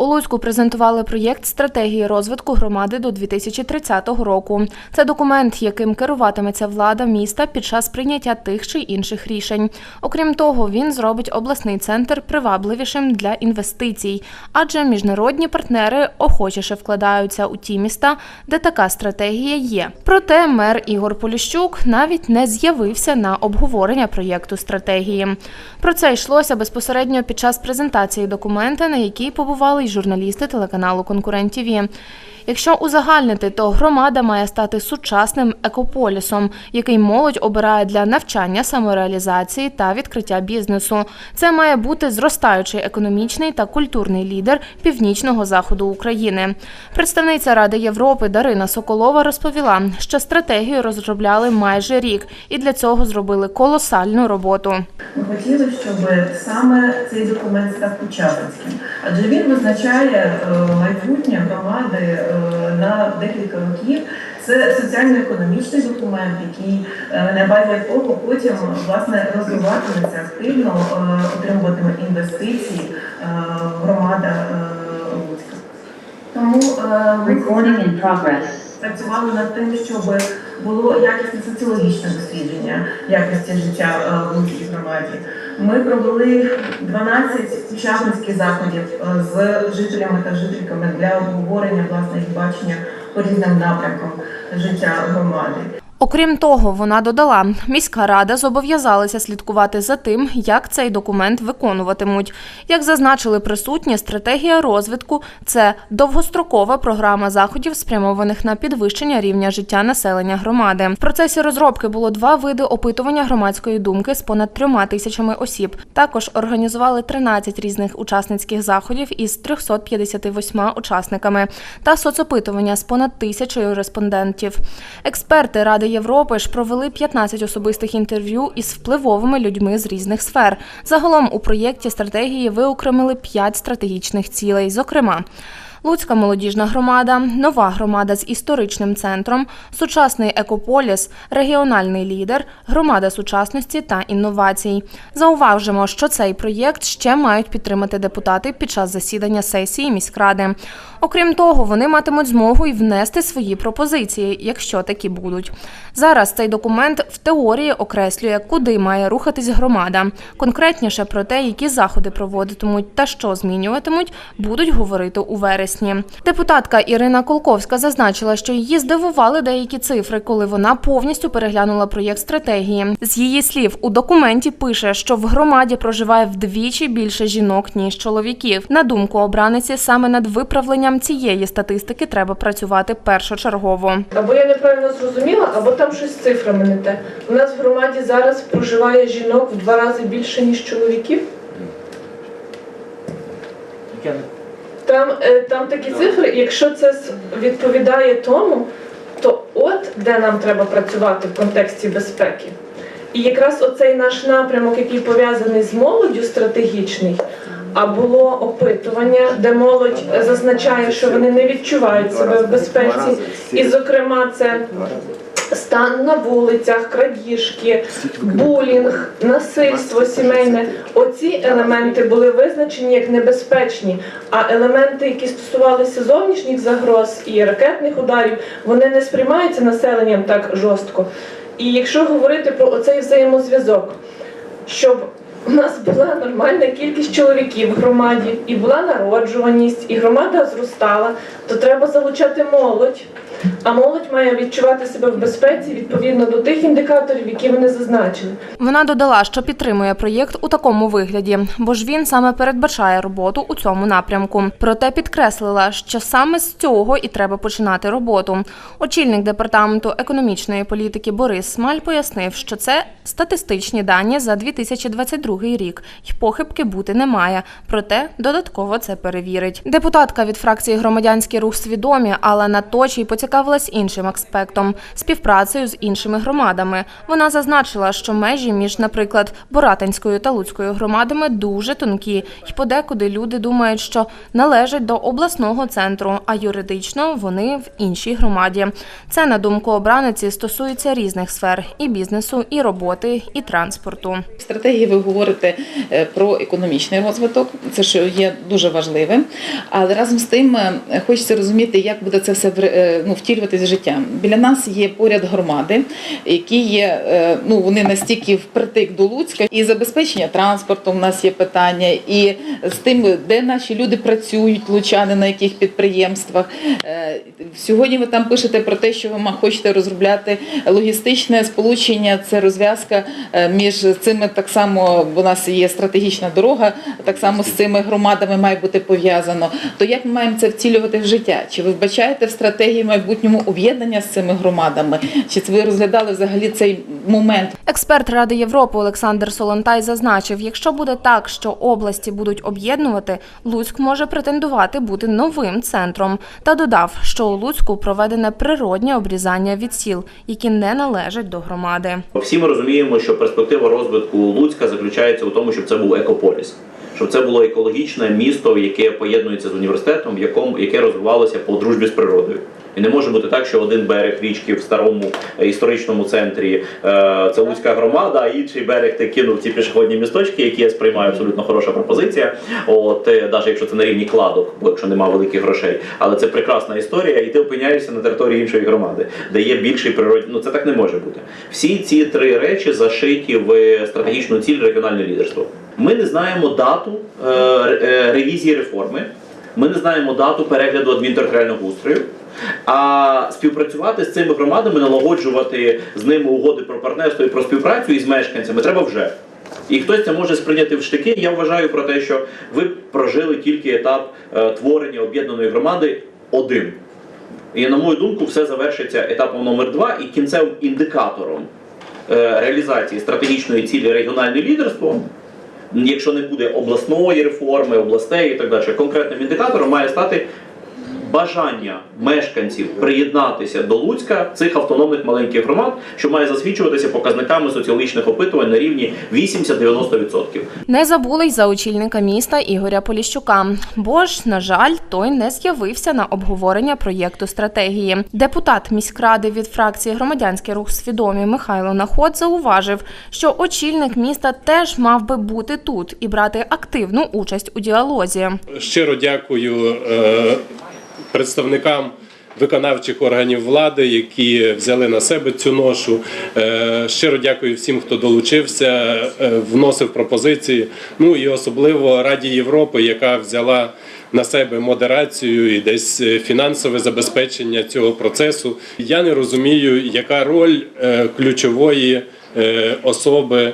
У Луцьку презентували проєкт стратегії розвитку громади до 2030 року. Це документ, яким керуватиметься влада міста під час прийняття тих чи інших рішень. Окрім того, він зробить обласний центр привабливішим для інвестицій, адже міжнародні партнери охочіше вкладаються у ті міста, де така стратегія є. Проте мер Ігор Поліщук навіть не з'явився на обговорення проєкту стратегії. Про це йшлося безпосередньо під час презентації документа, на якій побували й журналісти телеканалу Конкурент ТІВІ. Якщо узагальнити, то громада має стати сучасним екополісом, який молодь обирає для навчання, самореалізації та відкриття бізнесу. Це має бути зростаючий економічний та культурний лідер північного заходу України. Представниця Ради Європи Дарина Соколова розповіла, що стратегію розробляли майже рік, і для цього зробили колосальну роботу. Ми хотіли, щоб саме цей документ став початницьким, адже він визначає е, майбутнє громади е, на декілька років. Це соціально-економічний документ, який е, на базі якого потім власне розвиватиметься активно, отримуватиме інвестиції громада Луцька. Тому ми працювали над тим, щоб було якісне соціологічне дослідження якості життя е, в Луцькій громаді. Ми провели 12 учасницьких заходів е, з жителями та жительками для обговорення власне їх бачення по різним напрямкам життя громади. Окрім того, вона додала, міська рада зобов'язалася слідкувати за тим, як цей документ виконуватимуть. Як зазначили присутні, стратегія розвитку це довгострокова програма заходів, спрямованих на підвищення рівня життя населення громади. В процесі розробки було два види опитування громадської думки з понад трьома тисячами осіб. Також організували 13 різних учасницьких заходів із 358 учасниками та соцопитування з понад тисячою респондентів. Експерти Ради Європи ж провели 15 особистих інтерв'ю із впливовими людьми з різних сфер. Загалом у проєкті стратегії виокремили 5 стратегічних цілей, зокрема. Луцька молодіжна громада, нова громада з історичним центром, сучасний екополіс, регіональний лідер, громада сучасності та інновацій. Зауважимо, що цей проєкт ще мають підтримати депутати під час засідання сесії міськради. Окрім того, вони матимуть змогу й внести свої пропозиції, якщо такі будуть. Зараз цей документ в теорії окреслює, куди має рухатись громада. Конкретніше про те, які заходи проводитимуть та що змінюватимуть, будуть говорити у вересні. Депутатка Ірина Колковська зазначила, що її здивували деякі цифри, коли вона повністю переглянула проєкт стратегії. З її слів, у документі пише, що в громаді проживає вдвічі більше жінок ніж чоловіків. На думку обраниці, саме над виправленням цієї статистики треба працювати першочергово. Або я неправильно зрозуміла, або там щось з цифрами не те. У нас в громаді зараз проживає жінок в два рази більше, ніж чоловіків. Там, е, там такі цифри, якщо це відповідає тому, то от де нам треба працювати в контексті безпеки. І якраз оцей наш напрямок, який пов'язаний з молоддю стратегічний, а було опитування, де молодь зазначає, що вони не відчувають себе в безпеці. І, зокрема, це стан на вулицях, крадіжки, булінг, насильство сімейне. Оці елементи були визначені як небезпечні. А елементи, які стосувалися зовнішніх загроз і ракетних ударів, вони не сприймаються населенням так жорстко. І якщо говорити про оцей взаємозв'язок, щоб у нас була нормальна кількість чоловіків в громаді, і була народжуваність, і громада зростала, то треба залучати молодь. А молодь має відчувати себе в безпеці відповідно до тих індикаторів, які вони зазначили. Вона додала, що підтримує проєкт у такому вигляді, бо ж він саме передбачає роботу у цьому напрямку. Проте підкреслила, що саме з цього і треба починати роботу. Очільник департаменту економічної політики Борис Смаль пояснив, що це статистичні дані за 2022 рік, й похибки бути немає. Проте додатково це перевірить. Депутатка від фракції громадянський рух свідомі Алла Наточій поцікавилась іншим аспектом співпрацею з іншими громадами. Вона зазначила, що межі між, наприклад, Боратинською та Луцькою громадами дуже тонкі, й подекуди люди думають, що належать до обласного центру, а юридично вони в іншій громаді. Це на думку обраниці стосується різних сфер і бізнесу, і роботи, і транспорту. В стратегії ви говорите е, про економічний розвиток, це що є дуже важливим. Але разом з тим е, хочеться розуміти, як буде це все е, ну, втілюватись в життя. Біля нас є поряд громади, які є, е, ну вони настільки впритик до Луцька, і забезпечення транспорту. У нас є питання, і з тим, де наші люди працюють, лучани на яких підприємствах. Е, Сьогодні ви там пишете про те, що ви хочете розробляти логістичне сполучення. Це розв'язка е, між цими так само. У нас є стратегічна дорога, так само з цими громадами має бути пов'язано. То як ми маємо це втілювати в життя? Чи ви вбачаєте в стратегії майбутньому об'єднання з цими громадами? Чи це ви розглядали взагалі цей момент? Експерт Ради Європи Олександр Солонтай зазначив, якщо буде так, що області будуть об'єднувати, Луцьк може претендувати бути новим центром. Та додав, що у Луцьку проведене природнє обрізання від сіл, які не належать до громади. Всі ми розуміємо, що перспектива розвитку Луцька заключається у тому, щоб це був екополіс, щоб це було екологічне місто, яке поєднується з університетом, в якому яке розвивалося по дружбі з природою. І не може бути так, що один берег річки в старому е, історичному центрі е, це Луцька громада, а інший берег ти кинув ці пішохідні місточки, які я сприймаю абсолютно хороша пропозиція. От е, навіть якщо це на рівні кладок, бо якщо немає великих грошей, але це прекрасна історія, і ти опиняєшся на території іншої громади, де є більший природний. Ну це так не може бути. Всі ці три речі зашиті в стратегічну ціль регіональне лідерство. Ми не знаємо дату е, е, ревізії реформи. Ми не знаємо дату перегляду адмінтериторіального устрою. А співпрацювати з цими громадами, налагоджувати з ними угоди про партнерство і про співпрацю із мешканцями треба вже. І хтось це може сприйняти в штики. Я вважаю про те, що ви прожили тільки етап е, творення об'єднаної громади один. І на мою думку, все завершиться етапом номер два і кінцевим індикатором е, реалізації стратегічної цілі регіональне лідерство. Якщо не буде обласної реформи, областей і так далі, конкретним індикатором має стати бажання мешканців приєднатися до Луцька цих автономних маленьких громад, що має засвідчуватися показниками соціологічних опитувань на рівні 80-90%. Не забули й за очільника міста Ігоря Поліщука, бо ж, на жаль, той не з'явився на обговорення проєкту стратегії. Депутат міськради від фракції Громадянський рух свідомі Михайло Наход зауважив, що очільник міста теж мав би бути тут і брати активну участь у діалозі. Щиро дякую е, представникам виконавчих органів влади, які взяли на себе цю ношу. Е, Щиро дякую всім, хто долучився, е, вносив пропозиції. Ну і особливо Раді Європи, яка взяла на себе модерацію і десь е, фінансове забезпечення цього процесу. Я не розумію, яка роль ключової особи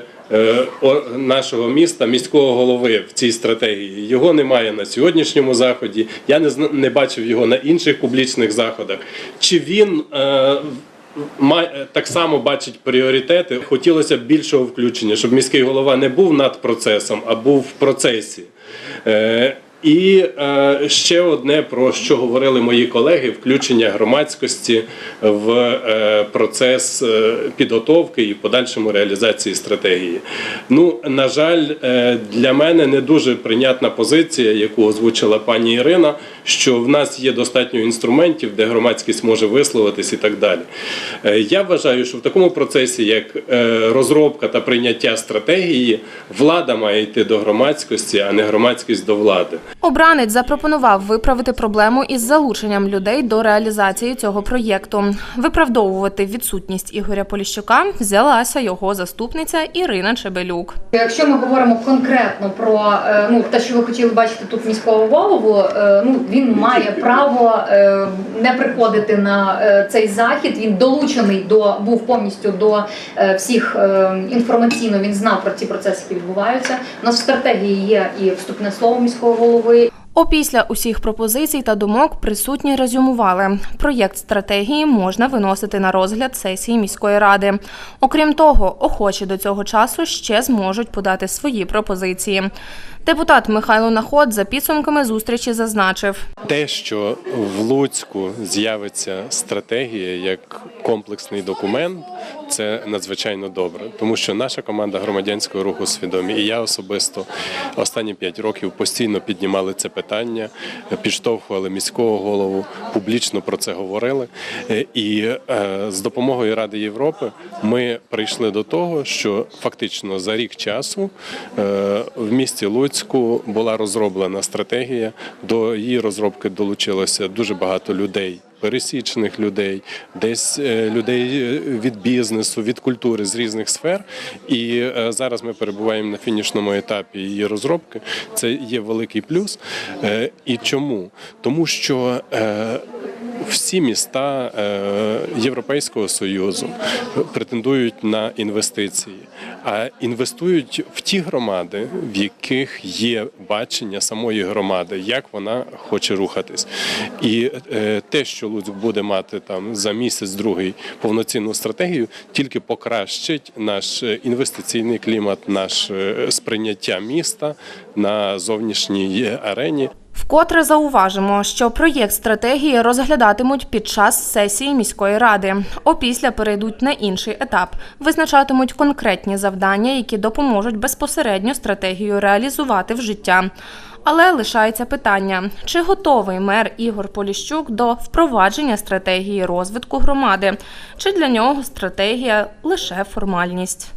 нашого міста, міського голови в цій стратегії. Його немає на сьогоднішньому заході. Я не не бачив його на інших публічних заходах. Чи він е, має так само бачить пріоритети? Хотілося б більшого включення, щоб міський голова не був над процесом, а був в процесі. І е, ще одне про що говорили мої колеги: включення громадськості в е, процес е, підготовки і подальшому реалізації стратегії. Ну на жаль, е, для мене не дуже прийнятна позиція, яку озвучила пані Ірина, що в нас є достатньо інструментів, де громадськість може висловитись і так далі. Е, я вважаю, що в такому процесі, як е, розробка та прийняття стратегії, влада має йти до громадськості, а не громадськість до влади. Обранець запропонував виправити проблему із залученням людей до реалізації цього проєкту. Виправдовувати відсутність Ігоря Поліщука взялася його заступниця Ірина Чебелюк. Якщо ми говоримо конкретно про е, ну те, що ви хотіли бачити тут міського голову, е, ну він має право е, не приходити на цей захід. Він долучений до був повністю до всіх інформаційно. Він знав про ці процеси, які відбуваються. У нас в стратегії є і вступне слово міського голови, Опісля усіх пропозицій та думок присутні резюмували. Проєкт стратегії можна виносити на розгляд сесії міської ради. Окрім того, охочі до цього часу ще зможуть подати свої пропозиції. Депутат Михайло Наход за підсумками зустрічі зазначив. Те, що в Луцьку з'явиться стратегія як комплексний документ, це надзвичайно добре, тому що наша команда громадянського руху свідомі, і я особисто останні п'ять років постійно піднімали це питання, підштовхували міського голову, публічно про це говорили. Е, І е, з допомогою Ради Європи ми прийшли до того, що фактично за рік часу е, в місті Луцьку була розроблена стратегія. До її розробки долучилося дуже багато людей. Пересічних людей, десь е, людей е, від бізнесу, від культури з різних сфер. І е, зараз ми перебуваємо на фінішному етапі її розробки. Це є великий плюс. І чому? Тому що всі міста е, Європейського союзу претендують на інвестиції, а інвестують в ті громади, в яких є бачення самої громади, як вона хоче рухатись. І е, те, що Луцьк буде мати там за місяць другий повноцінну стратегію, тільки покращить наш інвестиційний клімат, наше сприйняття міста на зовнішній арені. Вкотре зауважимо, що проєкт стратегії розглядатимуть під час сесії міської ради. Опісля перейдуть на інший етап, визначатимуть конкретні завдання, які допоможуть безпосередньо стратегію реалізувати в життя. Але лишається питання: чи готовий мер Ігор Поліщук до впровадження стратегії розвитку громади, чи для нього стратегія лише формальність.